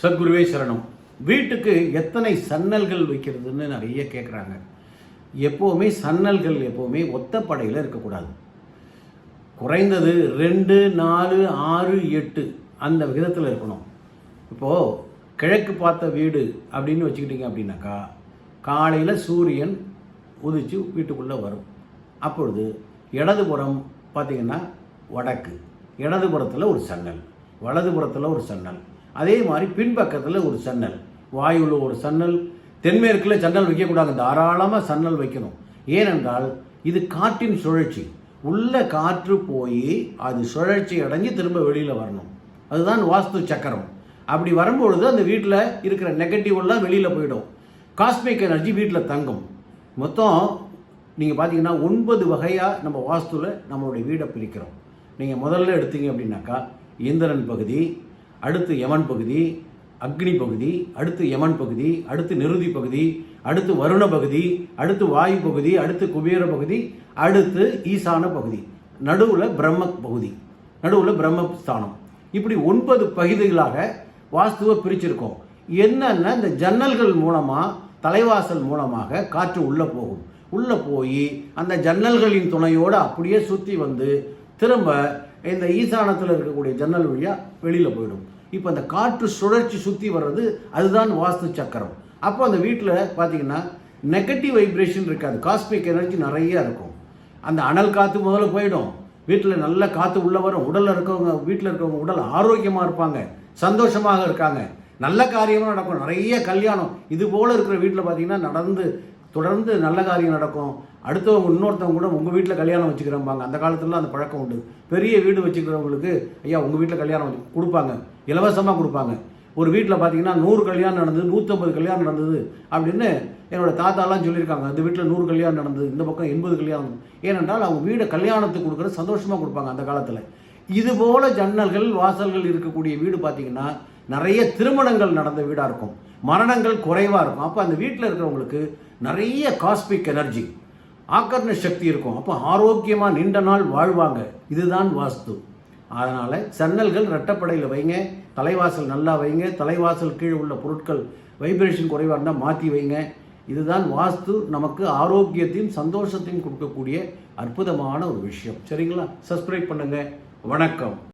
சத்குருவே சரணம். வீட்டுக்கு எத்தனை சன்னல்கள் வைக்கிறதுன்னு நிறைய கேட்குறாங்க எப்போவுமே சன்னல்கள் எப்போவுமே ஒத்தப்படையில் இருக்கக்கூடாது. குறைந்தது ரெண்டு நாலு ஆறு எட்டு அந்த விகிதத்தில் இருக்கணும். இப்போது கிழக்கு பார்த்த வீடு அப்படின்னு வச்சுக்கிட்டிங்க அப்படின்னாக்கா காலையில் சூரியன் உதிச்சு வீட்டுக்குள்ளே வரும். அப்பொழுது இடதுபுறம் பார்த்தீங்கன்னா வடக்கு. இடதுபுறத்தில் ஒரு சன்னல் வலதுபுறத்தில் ஒரு சன்னல். அதே மாதிரி பின்பக்கத்தில் ஒரு சன்னல். வாயுவில் ஒரு சன்னல். தென்மேற்கில் சன்னல் வைக்கக்கூடாது. தாராளமாக சன்னல் வைக்கணும். ஏனென்றால் இது காற்றின் சுழற்சி. உள்ள காற்று போய் அது சுழற்சி அடைஞ்சு திரும்ப வெளியில் வரணும். அதுதான் வாஸ்து சக்கரம். அப்படி வரும்பொழுது அந்த வீட்டில் இருக்கிற நெகட்டிவ்லாம் வெளியில் போயிடும். காஸ்மிக் எனர்ஜி வீட்டில் தங்கும். மொத்தம் நீங்கள் பார்த்தீங்கன்னா ஒன்பது வகையாக நம்ம வாஸ்துவில் நம்மளுடைய வீடை பிரிக்கிறோம். நீங்கள் முதல்ல எடுத்தீங்க அப்படின்னாக்கா இந்திரன் பகுதி அடுத்து யமன் பகுதி அக்னி பகுதி அடுத்து யமன் பகுதி அடுத்து நிருதி பகுதி அடுத்து வருண பகுதி அடுத்து வாயு பகுதி அடுத்து குபேர பகுதி அடுத்து ஈசான பகுதி. நடுவில் பிரம்ம பகுதி. நடுவில் பிரம்மஸ்தானம் இப்படி ஒன்பது பகுதிகளாக வாஸ்துவை பிரிச்சிருக்கோம். என்னென்ன? இந்த ஜன்னல்கள் மூலமாக தலைவாசல் மூலமாக காற்று உள்ளே போகும். உள்ளே போய் அந்த ஜன்னல்களின் துணையோடு அப்படியே சுற்றி வந்து திரும்ப இந்த ஈசானத்தில் இருக்கக்கூடிய ஜன்னல் வழியாக வெளியில் போயிடும். இப்போ அந்த காற்று சுழற்சி சுற்றி வர்றது அதுதான் வாஸ்து சக்கரம். அப்போ அந்த வீட்டில் பார்த்தீங்கன்னா நெகட்டிவ் வைப்ரேஷன் இருக்காது. காஸ்மிக் எனர்ஜி நிறைய இருக்கும். அந்த அனல் காற்று முதல்ல போயிடும். வீட்டில் நல்ல காற்று உள்ளே வரும். உடலில் இருக்கவங்க வீட்டில் இருக்கவங்க உடல் ஆரோக்கியமாக இருப்பாங்க. சந்தோஷமாக இருக்காங்க. நல்ல காரியமாக நடக்கும். நிறைய கல்யாணம். இது போல் இருக்கிற வீட்டில் பார்த்தீங்கன்னா நடந்து தொடர்ந்து நல்ல காரியம் நடக்கும். அடுத்தவங்க இன்னொருத்தவங்க கூட உங்கள் வீட்டில் கல்யாணம் வச்சுக்கிறம்பாங்க. அந்த காலத்துலலாம் அந்த பழக்கம் உண்டு. பெரிய வீடு வச்சுக்கிறவங்களுக்கு ஐயா உங்கள் வீட்டில் கல்யாணம் வச்சு கொடுப்பாங்க. இலவசமாக கொடுப்பாங்க. ஒரு வீட்டில் பார்த்தீங்கன்னா நூறு கல்யாணம் நடந்தது நூற்றம்பது கல்யாணம் நடந்தது அப்படின்னு என்னோட தாத்தாலாம் சொல்லியிருக்காங்க. அந்த வீட்டில் நூறு கல்யாணம் நடந்தது இந்த பக்கம் எண்பது கல்யாணம் ஏனென்றால் அவங்க வீடை கல்யாணத்துக்கு கொடுக்குற சந்தோஷமாக கொடுப்பாங்க அந்த காலத்தில். இதுபோல ஜன்னல்கள் வாசல்கள் இருக்கக்கூடிய வீடு பார்த்தீங்கன்னா நிறைய திருமணங்கள் நடந்த வீடாக இருக்கும். மரணங்கள் குறைவாக இருக்கும். அப்போ அந்த வீட்டில் இருக்கிறவங்களுக்கு நிறைய காஸ்மிக் எனர்ஜி ஆக்கர்ண சக்தி இருக்கும். அப்போ ஆரோக்கியமாக நீண்ட நாள் வாழ்வாங்க. இதுதான் வாஸ்து. அதனால் சன்னல்கள் ரெட்டப்படையில் வைங்க. தலைவாசல் நல்லா வைங்க. தலைவாசல் கீழே உள்ள பொருட்கள் வைப்ரேஷன் குறைவாக இருந்தால் மாற்றி வைங்க. இதுதான் வாஸ்து. நமக்கு ஆரோக்கியத்தையும் சந்தோஷத்தையும் கொடுக்கக்கூடிய அற்புதமான ஒரு விஷயம். சரிங்களா? சப்ஸ்கிரைப் பண்ணுங்கள் வணக்கம்.